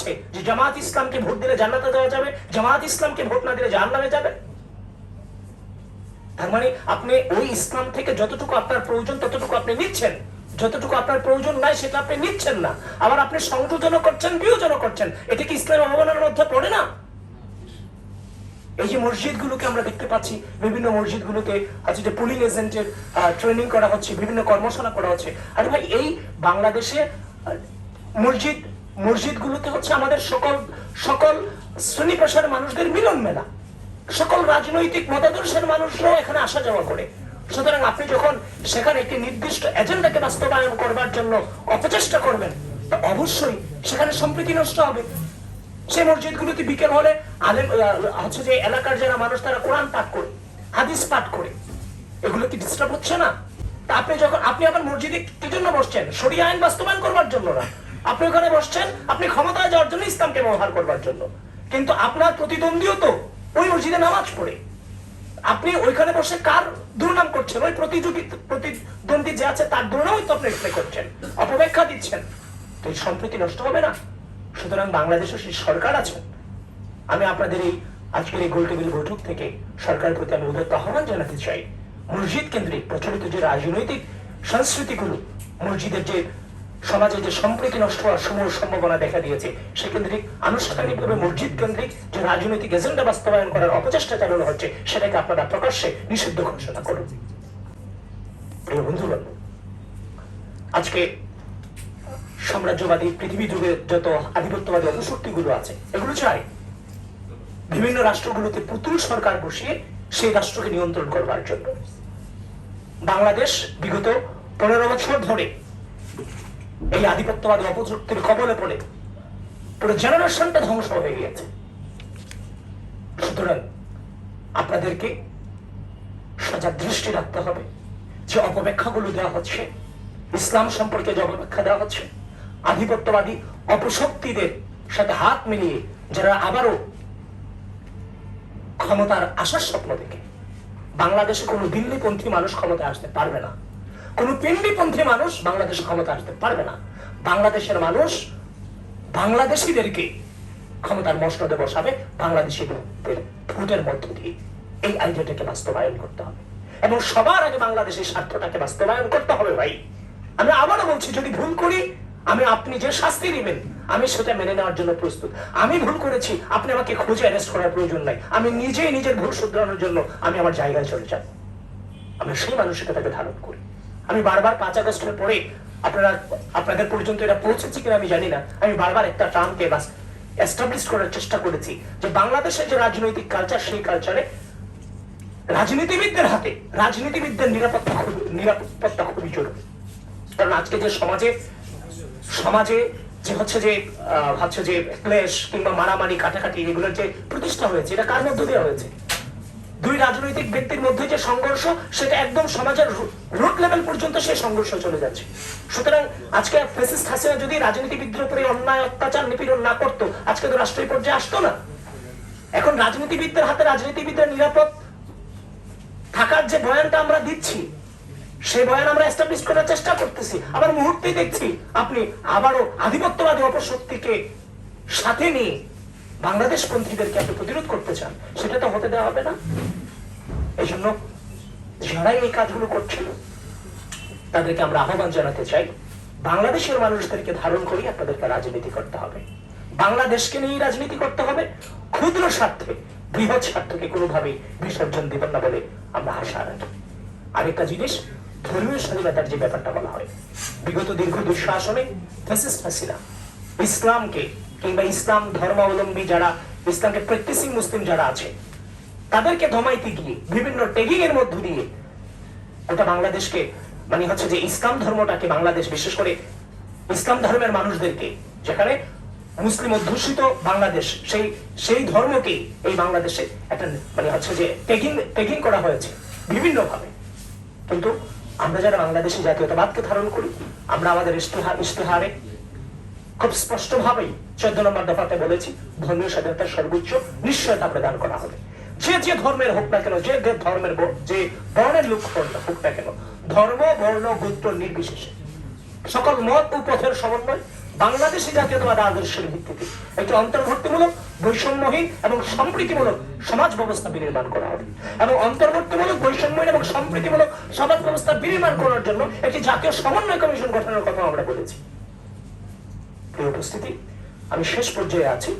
আছে যে জামাত ইসলামকে ভোট দিলে জান্নাতে যাওয়া যাবে, জামাত ইসলামকে ভোট না দিলে জাহান্নামে যাবে। তার মানে আপনি ওই ইসলাম থেকে যতটুকু আপনার প্রয়োজন, ততটুকু আপনি নিচ্ছেন। যতটুকু আপনার প্রয়োজন নাই, সেটা আপনি নিচ্ছেন না। আবার আপনি সংযোজন করছেন বিয়োজন করছেন। এটা কি ইসলামের অবমাননার মধ্যে পড়ে না? এই যে মসজিদগুলোকে আমরা দেখতে পাচ্ছি, বিভিন্ন মসজিদগুলোতে হচ্ছে যে পুলিং এজেন্টের ট্রেনিং করা হচ্ছে, বিভিন্ন কর্মশালা করা হচ্ছে। আরে ভাই, এই বাংলাদেশে মসজিদ মসজিদগুলোতে হচ্ছে আমাদের সকল সকল শ্রেণি পেশার মানুষদের মিলন মেলা। সকল রাজনৈতিক মতাদর্শের মানুষরাও এখানে আসা যাওয়া করে। সুতরাং আপনি যখন সেখানে একটি নির্দিষ্ট এজেন্ডাকে বাস্তবায়ন করবার জন্য অপচেষ্টা করবেন অবশ্যই সেখানে সম্প্রীতি নষ্ট হবে। সেই মসজিদগুলোতে বিকেল হলে আলেম হচ্ছে যে এলাকার যারা মানুষ, তারা কোরআন পাঠ করে, হাদিস পাঠ করে। এগুলো কি ডিস্টার্ব হচ্ছে না? আপনি যখন, আপনি আবার মসজিদে কি জন্য বসছেন? সরিয়া আইন বাস্তবায়ন করবার জন্য না। আপনি ওখানে বসছেন, আপনি ক্ষমতায় যাওয়ার জন্য ইসলামকে ব্যবহার করবার জন্য। কিন্তু আপনার প্রতিদ্বন্দ্বীও তো ওই মসজিদে নামাজ পড়ে। আপনি ওইখানে বসে কার দুর্নাম করছেন? ওই প্রতিযোগী প্রতিদ্বন্দ্বী যে আছে, তার দুর্নামই তো আপনি করছেন। অপব্যাখ্যা দিচ্ছেন। তো এই সম্প্রীতি নষ্ট হবে না। সুতরাং বাংলাদেশে সেই সরকার আছে। আমি আপনাদের এই আজকের এই গোলটেবিল বৈঠক থেকে সরকারের প্রতি আমি উদাত্ত আহ্বান জানাতে চাই। মসজিদ কেন্দ্রিক প্রচলিত যে রাজনৈতিক সংস্কৃতিগুলো, মসজিদের যে সমাজে যে সম্প্রীতি নষ্ট হওয়ার সমূহ সম্ভাবনা দেখা দিয়েছে সেকেন্দ্রিক আনুষ্ঠানিকভাবে মসজিদ কেন্দ্রিক যে রাজনৈতিক এজেন্ডা বাস্তবায়ন করার অপচেষ্টা চালানো হচ্ছে, সেটাকে আপনারা প্রকাশ্যে নিষিদ্ধ ঘোষণা করুন। প্রিয় বন্ধুগণ আজকে সাম্রাজ্যবাদী পৃথিবী যুগে যত আধিপত্যবাদী অপশক্তিগুলো আছে, এগুলো চাই। বিভিন্ন রাষ্ট্রগুলোতে পুতুল সরকার বসিয়ে সেই রাষ্ট্রকে নিয়ন্ত্রণ করবার জন্য। বাংলাদেশ বিগত পনেরো বছর ধরে এই আধিপত্যবাদী অপশক্তির কবলে পড়ে পুরো জেনারেশনটা ধ্বংস হয়ে গিয়েছে। সুতরাং আপনাদেরকে সজাগ দৃষ্টি রাখতে হবে যে অপব্যাখ্যাগুলো দেওয়া হচ্ছে, ইসলাম সম্পর্কে যে অপব্যাখ্যা দেওয়া হচ্ছে, আধিপত্যবাদী অপশক্তিদের সাথে হাত মিলিয়ে যারা আবারও ক্ষমতার আশার স্বপ্ন দেখে, বাংলাদেশে কোনো দিল্লিপন্থী মানুষ ক্ষমতায় আসতে পারবে না। কোনো পিন্ডিপন্থী মানুষ বাংলাদেশে ক্ষমতা আসতে পারবে না। বাংলাদেশের মানুষ বাংলাদেশিদেরকে ক্ষমতার মসনদে বসাবে বাংলাদেশিদের ভোটের মধ্য দিয়ে। এই আইডিয়াটাকে বাস্তবায়ন করতে হবে। এবং সবার আগে বাংলাদেশের স্বার্থটাকে বাস্তবায়ন করতে হবে ভাই। আমি আবারও বলছি, যদি ভুল করি, আমি আপনি যে শাস্তি দিবেন, আমি সেটা মেনে নেওয়ার জন্য প্রস্তুত। আমি ভুল করেছি, আপনি আমাকে খুঁজে অ্যারেস্ট করার প্রয়োজন নাই। আমি নিজেই নিজের ভুল শুধরানোর জন্য আমি আমার জায়গায় চলে যাব। আমি সেই মানসিকতাকে ধারণ করি। আমি বারবার পাঁচ আগস্টের পরে আপনারা, আপনাদের পর্যন্ত এটা পৌঁছেছি কিনা আমি জানি না। আমি বারবার একটা টার্মকে বাস এস্টাবলিশ করার চেষ্টা করেছি যে বাংলাদেশের যে রাজনৈতিক কালচার সেই কালচারে রাজনীতিবিদদের হাতে, রাজনীতিবিদদের নিরাপত্তা নিরাপত্তা খুবই জরুরি। কারণ আজকে যে সমাজে সমাজে যে হচ্ছে যে হচ্ছে যে ক্লেশ কিংবা মারামারি, কাটাকাটি, এগুলোর যে প্রতিষ্ঠা হয়েছে, এটা কার মধ্য দিয়ে হয়েছে? দুই রাজনৈতিক ব্যক্তির মধ্যে যে সংঘর্ষ, সেটা একদম সমাজের রুট লেভেল পর্যন্ত সেই সংঘর্ষ চলে যাচ্ছে। সুতরাং আজকে ফেসিস্ট হাসিনা যদি রাজনীতিবিদদের উপরে অন্যায়, অত্যাচার, নিপীড়ন না করতো, আজকে তো রাষ্ট্রীয় পর্যায়ে আসতো না। এখন রাজনীতিবিদদের হাতে রাজনীতিবিদদের নিরাপদ থাকার যে বয়ানটা আমরা দিচ্ছি, সেই বয়ান আমরা এস্টাবলিশ করার চেষ্টা করতেছি। আবার মুহূর্তেই দেখছি, আপনি আবারও আধিপত্যবাদী অপশক্তিকে সাথে নিয়ে বাংলাদেশ পন্থীদেরকে আপনি প্রতিরোধ করতে চান, সেটা তো হতে দেওয়া হবে না। এই জন্য যারাই এই কাজগুলো করছিল তাদেরকে আমরা আহ্বান জানাতে চাই, বাংলাদেশের মানুষদেরকে ধারণ করেই আপনাদেরকে রাজনীতি করতে হবে। বাংলাদেশকে নিয়েই রাজনীতি করতে হবে, ক্ষুদ্র স্বার্থে, বৃহৎ স্বার্থকে কোনোভাবেই বিসর্জন দেবেন না বলে আমরা আশা রাখি। আরেকটা জিনিস, ধর্মীয় স্বাধীনতার যে ব্যাপারটা বলা হয়, বিগত দীর্ঘ দুঃশাসনে ইসলামকে কিংবা ইসলাম ধর্মাবলম্বী যারা, ইসলামকে প্র্যাকটিসিং মুসলিম যারা আছে, তাদেরকে ধমাইতে গিয়ে, বিভিন্ন ট্যাগিং এর মধ্য দিয়ে ওটা বাংলাদেশকে মানে হচ্ছে যে ইসলাম ধর্মটাকে বাংলাদেশ, বিশেষ করে ইসলাম ধর্মের মানুষদেরকে, যেখানে মুসলিম অধ্যুষিত বাংলাদেশ, সেই সেই ধর্মকে এই বাংলাদেশে একটা মানে হচ্ছে যে ট্যাগিং ট্যাগিং করা হয়েছে বিভিন্ন ভাবে কিন্তু আমরা যারা বাংলাদেশি জাতীয়তাবাদকে ধারণ করি, আমরা আমাদের ইশতেহার ইশতেহারে খুব স্পষ্ট ভাবেই চোদ্দ নম্বর দফাতে বলেছি, ধর্মীয় স্বাধীনতার সর্বোচ্চ নিশ্চয়তা প্রদান করা হবে। যে যে ধর্মের হোক না কেন, যে ধর্মের যে বর্ণের লোক হোক না- কেন, ধর্ম, বর্ণ, গোত্র নির্বিশেষে। সকল মত ও পথের সমন্বয় বাংলাদেশি জাতীয়তাবাদ আদর্শের ভিত্তিতে একটি অন্তর্ভুক্তিমূলক, বৈষম্যহীন এবং সম্প্রীতিমূলক সমাজ ব্যবস্থা বিনির্মাণ করা হবে। এবং অন্তর্ভুক্তিমূলক, বৈষম্যহীন এবং সম্প্রীতিমূলক সমাজ ব্যবস্থা বিনির্মাণ করার জন্য একটি জাতীয় সমন্বয় কমিশন গঠনের কথা আমরা বলেছি। উপস্থিতি। আমি শেষ পর্যায়ে আছি।